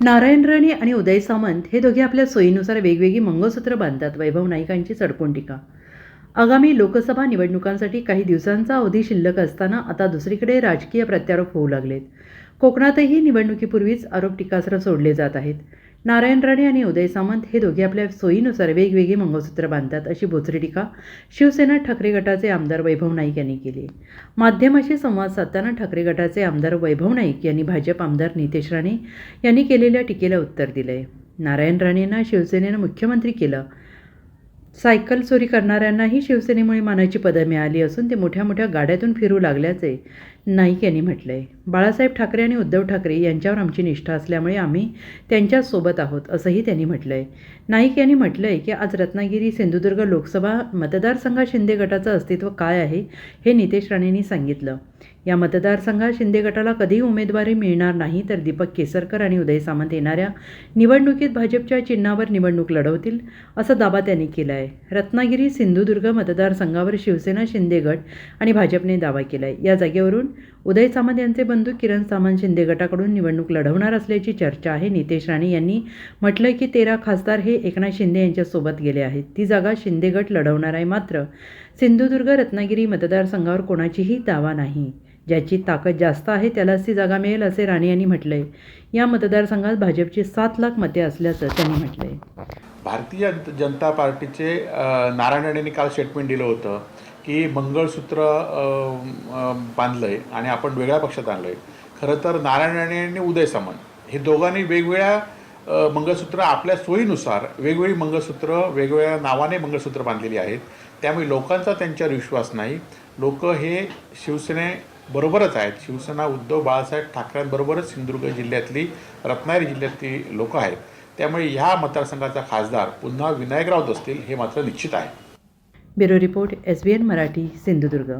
नारायण राणे आणि उदय सामंत हे दोघे आपल्या सोयीनुसार वेगवेगळी मंगळसूत्र बांधतात. वैभव नाईकांची चडकोन टीका. आगामी लोकसभा निवडणुकांसाठी काही दिवसांचा अवधी शिल्लक असताना आता दुसरीकडे राजकीय प्रत्यारोप होऊ लागलेत. कोकणातही निवडणुकीपूर्वीच आरोप टीकास्त्र सोडले जात आहेत. नारायण राणे आणि उदय सामंत हे दोघे आपल्या सोयीनुसार वेगवेगळी मंगळसूत्र बांधतात अशी बोचरी टीका शिवसेना ठाकरे गटाचे आमदार वैभव नाईक यांनी केली माध्यमाशी संवाद साधताना ठाकरे गटाचे आमदार वैभव नाईक यांनी भाजप आमदार नितेश राणे यांनी केलेल्या टीकेला उत्तर दिलंय. नारायण राणेंना शिवसेनेनं मुख्यमंत्री केलं सायकल चोरी करणाऱ्यांनाही शिवसेनेमुळे मानाची पदं मिळाली असून ते मोठ्या मोठ्या गाड्यातून फिरू लागल्याचे नाईक यांनी म्हटलंय. बाळासाहेब ठाकरे आणि उद्धव ठाकरे यांच्यावर आमची निष्ठा असल्यामुळे आम्ही त्यांच्यासोबत आहोत असंही त्यांनी म्हटलंय. नाईक यांनी म्हटलंय की आज रत्नागिरी सिंधुदुर्ग लोकसभा मतदारसंघात शिंदे गटाचं अस्तित्व काय आहे हे नितेश राणेंनी सांगितलं. या मतदारसंघात शिंदे गटाला कधीही उमेदवारी मिळणार नाही तर दीपक केसरकर आणि उदय सामंत येणाऱ्या निवडणुकीत भाजपच्या चिन्हावर निवडणूक लढवतील असा दावा त्यांनी केला आहे रत्नागिरी सिंधुदुर्ग मतदारसंघावर शिवसेना शिंदे गट आणि भाजपने दावा केला आहे या जागेवरून उदय सामंत यांचे बंधू किरण सामंत शिंदे गटाकडून निवडणूक लढवणार असल्याची चर्चा आहे. नितेश राणे यांनी म्हटलं की तेरा खासदार हे एकनाथ शिंदे यांच्यासोबत गेले आहेत. ती जागा शिंदे गट लढवणार आहे मात्र सिंधुदुर्ग रत्नागिरी मतदारसंघावर कोणाचीही दावा नाही. ज्याची ताकद जास्त आहे त्यालाच ती जागा मिळेल असे राणे यांनी म्हटलंय. या मतदारसंघात भाजपची सात लाख मते असल्याचं त्यांनी म्हटलंय. भारतीय जनता पार्टीचे अ, नारायण राणेंनी काल स्टेटमेंट दिलं होतं की मंगळसूत्र बांधलं आहे बांधलंय आणि आपण वेगळ्या पक्षात आणलंय. खरं तर नारायण राणे आणि उदय सामंत हे दोघांनी वेगवेगळ्या मंगळसूत्र आपल्या सोयीनुसार वेगवेगळी मंगळसूत्र वेगवेगळ्या नावाने मंगळसूत्र बांधलेली आहेत. त्यामुळे लोकांचा त्यांच्यावर विश्वास नाही. लोक हे शिवसेनेबरोबरच आहेत. शिवसेना उद्धव बाळासाहेब ठाकरेंबरोबरच सिंधुदुर्ग जिल्ह्यातली रत्नागिरी जिल्ह्यातली लोक आहेत. त्यामुळे ह्या मतदारसंघाचा खासदार पुन्हा विनायक राऊत असतील हे मात्र निश्चित आहे. Bureau report S B N Marathi Sindhudurg.